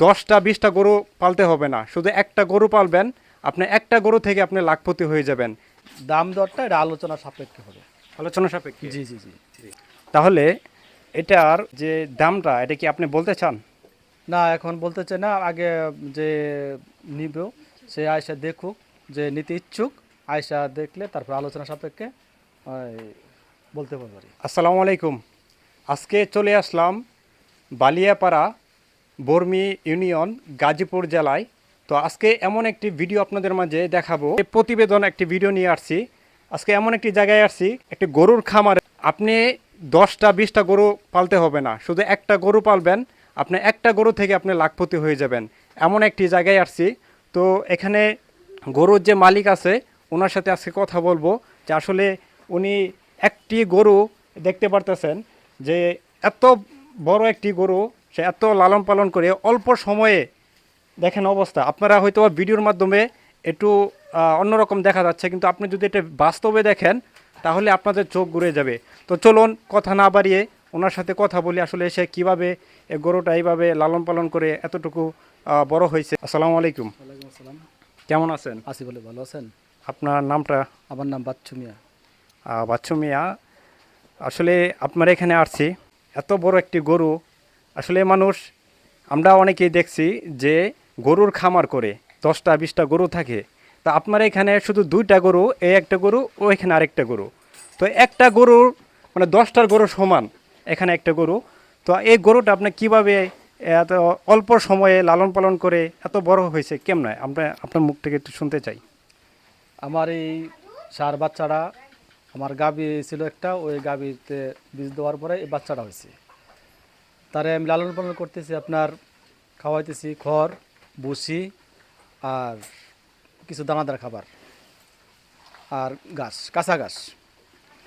দশটা বিশটা গরু পালতে হবে না। শুধু একটা গরু পালবেন আপনি একটা গরু থেকে আপনি লাখপতি হয়ে যাবেন। দাম দরটা এটা আলোচনা সাপেক্ষে হবে। আলোচনা সাপেক্ষে? জি জি জি তাহলে এটার যে দামটা এটা কি আপনি বলতে চান? না এখন বলতে চাই না আগে যে নিব সে আয়সা দেখুক যে নিতে ইচ্ছুক আয়সা দেখলে তারপর আলোচনা সাপেক্ষে বলতে কি। আসসালামু আলাইকুম। আজকে চলে আসলাম বালিয়াপাড়া বর্মি ইউনিয়ন গাজীপুর জেলায়। তো আজকে এমন একটি ভিডিও আপনাদের মাঝে দেখাবো। প্রতিবেদন একটি ভিডিও নিয়ে আসছি। আজকে এমন একটি জায়গায় আসছি, একটি গরুর খামার। আপনি দশটা, বিশটা গরু পালতে হবে না। শুধু একটা গরু পালবেন, আপনি একটা গরু থেকে আপনি লাখপতি হয়ে যাবেন। এমন একটি জায়গায় আসছি। তো এখানে গরুর যে মালিক আছে, ওনার সাথে আজকে কথা বলব। যে আসলে উনি একটি গরু দেখতে পারতেছেন যে এত বড় একটি গরু সে এত লালন পালন করে অল্প সময়ে দেখেন অবস্থা। আপনারা হয়তো ভিডিওর মাধ্যমে একটু অন্যরকম দেখা যাচ্ছে কিন্তু আপনি যদি এটা বাস্তবে দেখেন তাহলে আপনাদের চোখ ঘুরে যাবে। তো চলুন কথা না বাড়িয়ে ওনার সাথে কথা বলি আসলে সে কীভাবে এই গরুটা এইভাবে লালন পালন করে এতটুকু বড় হয়েছে। আসসালামু আলাইকুম। কেমন আছেন? আসি বলে ভালো আছেন? আপনার নামটা? আমার নাম বাচ্চু মিয়া বাচ্চু মিয়া আসলে আপনার এখানে আসছি। এত বড় একটি গরু আসলে মানুষ, আমরা অনেকেই দেখছি যে গরুর খামার করে দশটা, বিশটা গরু থাকে। তা আপনার এখানে শুধু দুইটা গরু এই একটা গরু, ও এখানে আরেকটা গরু। তো একটা গরুর মানে দশটার গরু সমান এখানে একটা গরু। তো এই গরুটা আপনি কীভাবে এত অল্প সময়ে লালন পালন করে এত বড় হয়েছে, কেমন আমরা, আপনার মুখ থেকে একটু শুনতে চাই। আমার এই সার বাচ্চাটা, আমার গাবি ছিল একটা, ওই গাবিতে বীজ দেওয়ার পরে এই বাচ্চাটা হয়েছে। তারে আমি লালন পালন করতেছি আপনার খাওয়াইতেছি খড় বসি আর কিছু দানাদার খাবার আর ঘাস কাঁচা ঘাস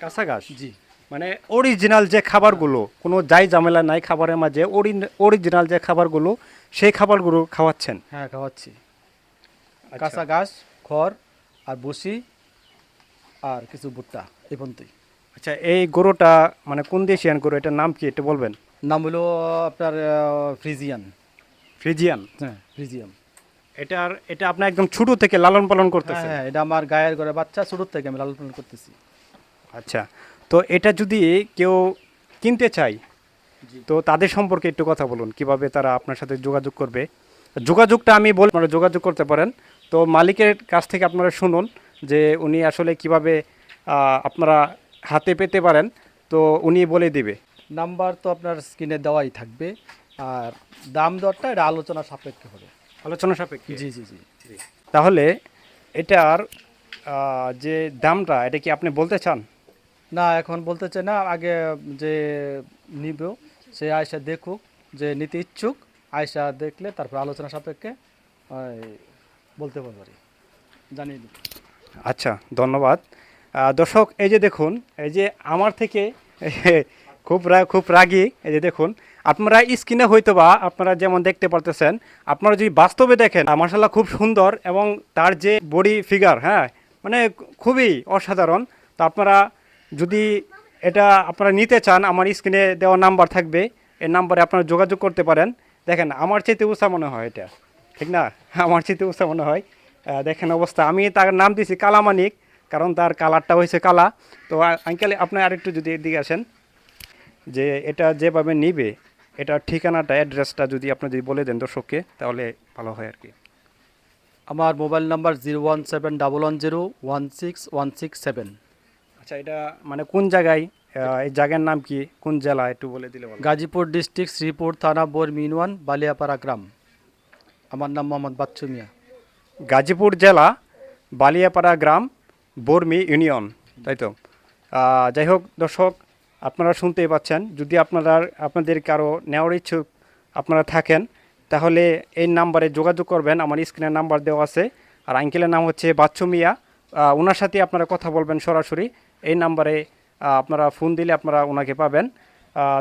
কাঁচা ঘাস জি। মানে অরিজিনাল যে খাবারগুলো কোনো যাই ঝামেলা নাই খাবারের মাঝে অরিজিনাল যে খাবারগুলো সেই খাবারগুলো খাওয়াচ্ছেন? হ্যাঁ খাওয়াচ্ছি। কাঁচা ঘাস খড় আর বসি আর কিছু ভুট্টা এই পর্যন্তই। আচ্ছা এই গরুটা মানে কোন দেশিয়ান গরু এটার নাম কি একটু বলবেন? নাম হলো আপনার ফ্রিজিয়ান। ফ্রিজিয়ান? হ্যাঁ ফ্রিজিয়াম এটার এটা আপনি একদম ছোট থেকে লালন পালন করতেছেন? হ্যাঁ এটা আমার গায়ের ঘরে বাচ্চা ছোটোর থেকে আমি লালন পালন করতেছি। আচ্ছা তো এটা যদি কেউ কিনতে চায় তো তাদের সম্পর্কে একটু কথা বলুন কীভাবে তারা আপনার সাথে যোগাযোগ করবে? যোগাযোগটা আমি বল আপনারা যোগাযোগ করতে পারেন। তো মালিকের কাছ থেকে আপনারা শুনুন যে উনি আসলে কীভাবে আপনারা হাতে পেতে পারেন তো উনি বলে দিবে। নাম্বার তো আপনার স্ক্রিনে দেওয়াই থাকবে। আর দাম দরটা এটা আলোচনা সাপেক্ষে হবে। আলোচনা সাপেক্ষে? জি জি জি তাহলে এটার যে দামটা এটা কি আপনি বলতে চান? না এখন বলতে চাই না আগে যে নিব সে আয়সা দেখুক যে নিতে ইচ্ছুক আয়সা দেখলে তারপর আলোচনা সাপেক্ষে বলতে পারব জানিয়ে দিই আচ্ছা ধন্যবাদ। দর্শক এই যে দেখুন এই যে আমার থেকে খুব খুব রাগী, এই যে দেখুন। আপনারা স্ক্রিনে হয়তো বা আপনারা যেমন দেখতে পারতেছেন, আপনারা যদি বাস্তবে দেখেন মার্শাল্লাহ খুব সুন্দর এবং তার যে বডি ফিগার হ্যাঁ মানে খুবই অসাধারণ। তো আপনারা যদি এটা আপনারা নিতে চান, আমার স্ক্রিনে দেওয়া নাম্বার থাকবে, এই নাম্বারে আপনারা যোগাযোগ করতে পারেন। দেখেন, আমার চেয়ে উষা মনে হয় এটা, ঠিক না? আমার চেয়ে উষা মনে হয়। দেখেন অবস্থা, আমি তার নাম দিয়েছি কালামানিক, কারণ তার কালারটা হয়েছে কালা। তো আঙ্কেল, আপনি আরেকটু যদি এদিকে আসেন। যে এটা যেভাবে নিবে এটার ঠিকানাটা অ্যাড্রেসটা যদি আপনি যদি বলে দেন দর্শককে তাহলে ভালো হয় আর কি। আমার mobile number zero one seven double one zero one six one six seven. আচ্ছা এটা মানে কোন জায়গায় এই জায়গার নাম কি কোন জেলা একটু বলে দিলে গাজীপুর ডিস্ট্রিক্ট শ্রীপুর থানা বোর মিনওয়ান বালিয়াপাড়া গ্রাম। আমার নাম মোহাম্মদ বাচ্চু মিয়া। গাজীপুর জেলা বালিয়াপাড়া গ্রাম বর্মি ইউনিয়ন তাই তো? যাই হোক দর্শক আপনারা শুনতেই পাচ্ছেন। যদি আপনারা আপনাদের কারও নেওয়ার ইচ্ছুক আপনারা থাকেন, তাহলে এই নাম্বারে যোগাযোগ করবেন। আমার স্ক্রিনের নাম্বার দেওয়া আছে। আর আঙ্কেলের নাম হচ্ছে বাচ্চু মিয়া। ওনার সাথে আপনারা কথা বলবেন সরাসরি। এই নাম্বারে আপনারা ফোন দিলে আপনারা ওনাকে পাবেন।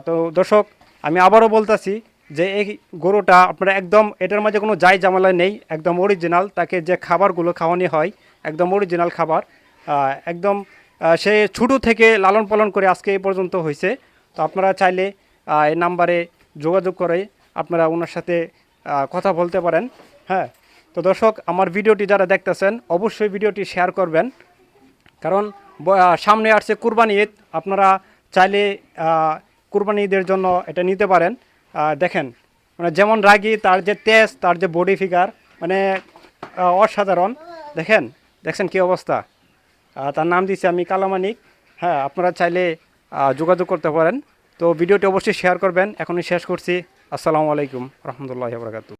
তো দর্শক, আমি আবারও বলতেছি যে এই গরুটা আপনারা একদম, এটার মাঝে কোনো যাই জামালা নেই। একদম অরিজিনাল তাকে যে খাবারগুলো খাওয়ানো হয়, একদম অরিজিনাল খাবার। একদম সে ছোটো থেকে লালন পালন করে আজকে এই পর্যন্ত হয়েছে। তো আপনারা চাইলে এই নাম্বারে যোগাযোগ করে আপনারা ওনার সাথে কথা বলতে পারেন। হ্যাঁ তো দর্শক, আমার ভিডিওটি যারা দেখতেছেন, অবশ্যই ভিডিওটি শেয়ার করবেন। কারণ সামনে আসছে কুরবানি ঈদ। আপনারা চাইলে কুরবানি ঈদের জন্য এটা নিতে পারেন। দেখেন মানে যেমন রাগি, তার যে তেজ, তার যে বডি ফিগার মানে অসাধারণ। দেখেন, দেখছেন কি অবস্থা? তার নাম দিচ্ছি আমি কালামানিক হ্যাঁ আপনারা চাইলে যোগাযোগ করতে পারেন। তো ভিডিওটি অবশ্যই শেয়ার করবেন। এখনই শেষ করছি। আসসালামু আলাইকুম রহমতুল্লাহ বরকাতু